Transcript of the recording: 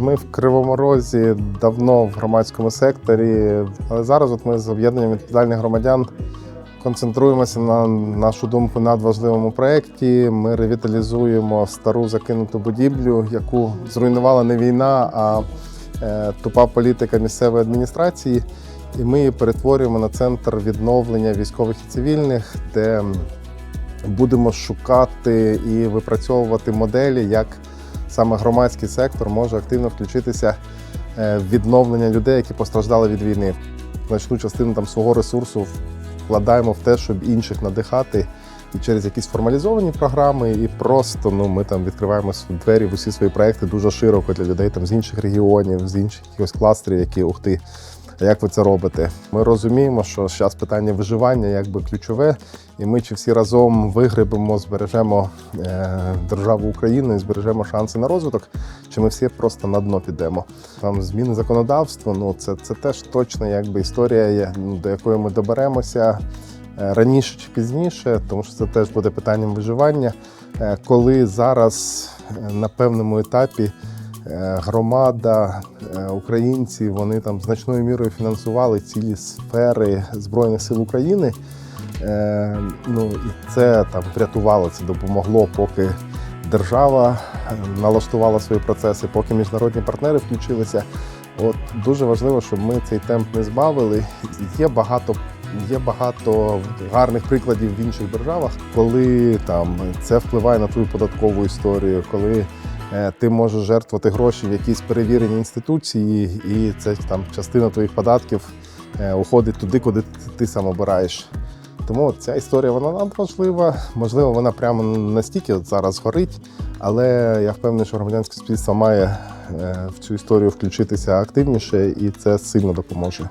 Ми в Кривому Розі давно в громадському секторі, але зараз от ми з об'єднанням відповідальних громадян концентруємося на нашу думку надважливому проєкті. Ми ревіталізуємо стару закинуту будівлю, яку зруйнувала не війна, а е, тупа політика місцевої адміністрації. І ми її перетворюємо на центр відновлення військових і цивільних, де будемо шукати і випрацьовувати моделі, як саме громадський сектор може активно включитися е, в відновлення людей, які постраждали від війни. Значну частину там свого ресурсу вкладаємо в те, щоб інших надихати і через якісь формалізовані програми, і просто ну ми там відкриваємо двері в усі свої проекти дуже широко для людей там з інших регіонів, з інших якихось кластерів, які ух ти. А як ви це робите? Ми розуміємо, що зараз питання виживання якби ключове, і ми чи всі разом вигребемо, збережемо е, державу Україну і збережемо шанси на розвиток, чи ми всі просто на дно підемо. Там зміни законодавства, ну це, це теж точно якби історія, до якої ми доберемося е, раніше чи пізніше, тому що це теж буде питанням виживання. Е, Коли зараз на певному етапі громада, е, українці, вони там значною мірою фінансували цілі сфери Збройних сил України. Е, Ну і це там врятувало, це допомогло, поки держава е, налаштувала свої процеси, поки міжнародні партнери включилися. От дуже важливо, щоб ми цей темп не збавили. Є багато. Є багато гарних прикладів в інших державах, коли там це впливає на твою податкову історію, коли е, ти можеш жертвувати гроші в якісь перевірені інституції, і це там частина твоїх податків е, уходить туди, куди ти, сам обираєш. Тому ця історія вона надважлива. Можливо, вона прямо настільки от зараз горить, але я впевнений, що громадянське суспільство має е, в цю історію включитися активніше, і це сильно допоможе.